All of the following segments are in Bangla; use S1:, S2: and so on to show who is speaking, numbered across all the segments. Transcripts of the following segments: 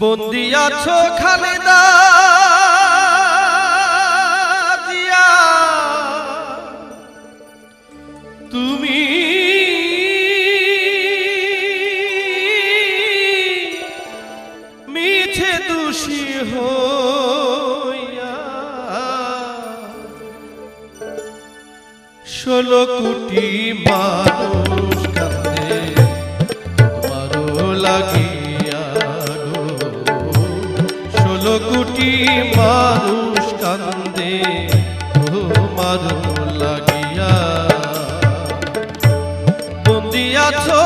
S1: বন্দি আছো খালেদা তুমি মিছে দোষী হইয়া ষোলো কোটি মানুষ মানুষ কান্দে তোমারও লাগিয়া বন্দি আছো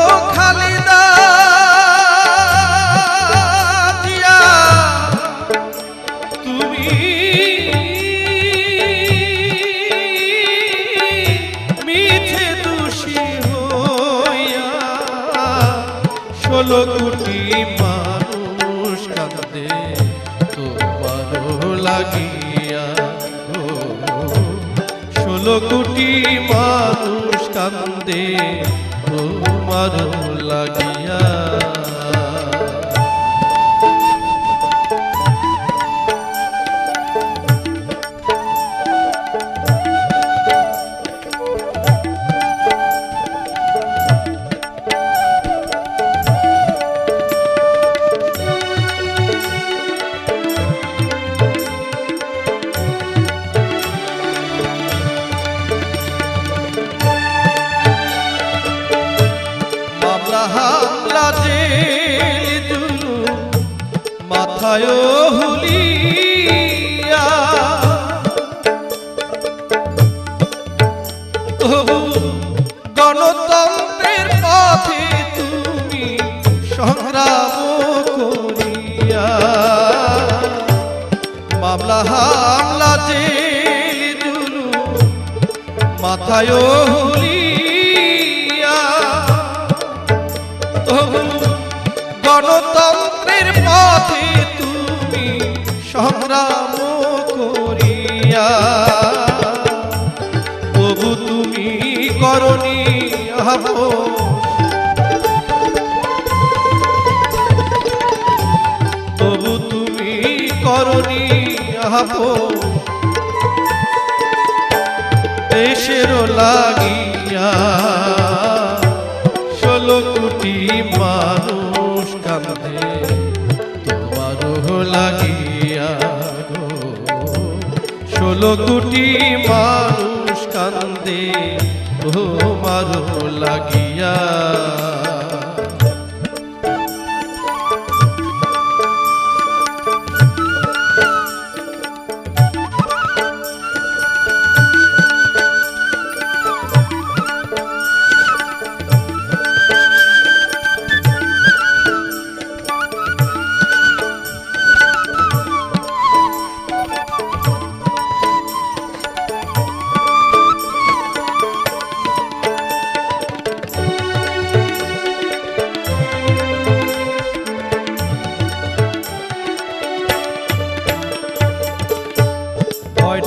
S1: লাগিয়া ষোলো কোটি মানুষ কান্দে তোমার লাগিয়া মাথায় হুলিয়া। গণতন্ত্রের পথে তুমি সংগ্রাম করিয়া। মামলা হামলা জুলু মাথায় হুলিয়া। তবু গণতন্ত্রের পথে তুমি সংগ্রাম করিয়া, তবু তুমি করণী হব। তবু তুমি করণী হব। দেশের লাগিয়া লাগিয়া গো। ষোলো কোটি মানুষ কান্দে তোমারও লাগিয়া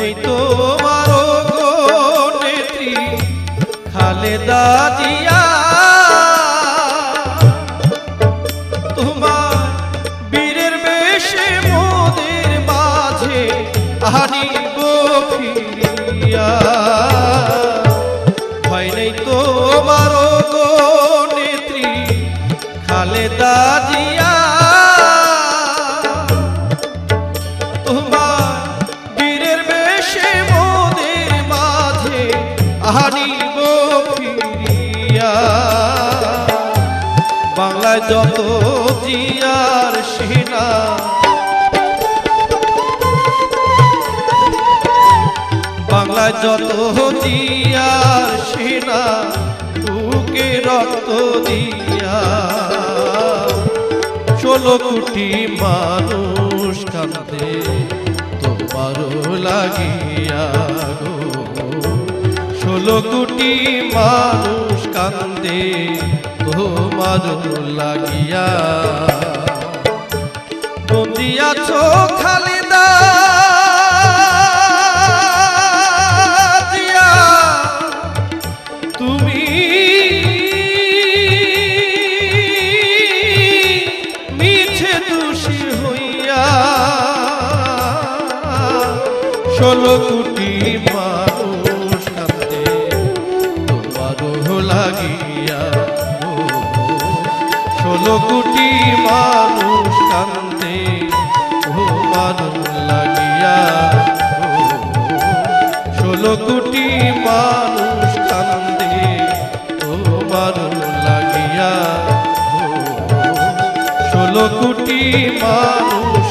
S1: নেই নেত্রী তোমার বীরের বেশে মোদের মাঝে আনিব ফিরিয়া। ভয় নেই তোমারও গো নেত্রী, খালেদা জিয়া। ফিরিয়া, বাংলায় যত জিয়ার সেনা। বাংলায় যত জিয়ার সেনা, বুকে রক্ত দিয়া। ষোলো কোটি মানুষ কান্দে তোমারও লাগিয়া গো। ষোলো কোটি মানুষ কান্দে তোমার লাগিয়া। বন্দিয়াছ খালি তুমি মিছে দোষী হইয়া ষোলো কোটি লাগিয়া। ষোলো কোটি মানুষ কান্দে তোমার লাগিয়া গো। ষোলো কোটি মানুষ কান্দে তোমার লাগিয়া গো। ষোলো কোটি মানুষ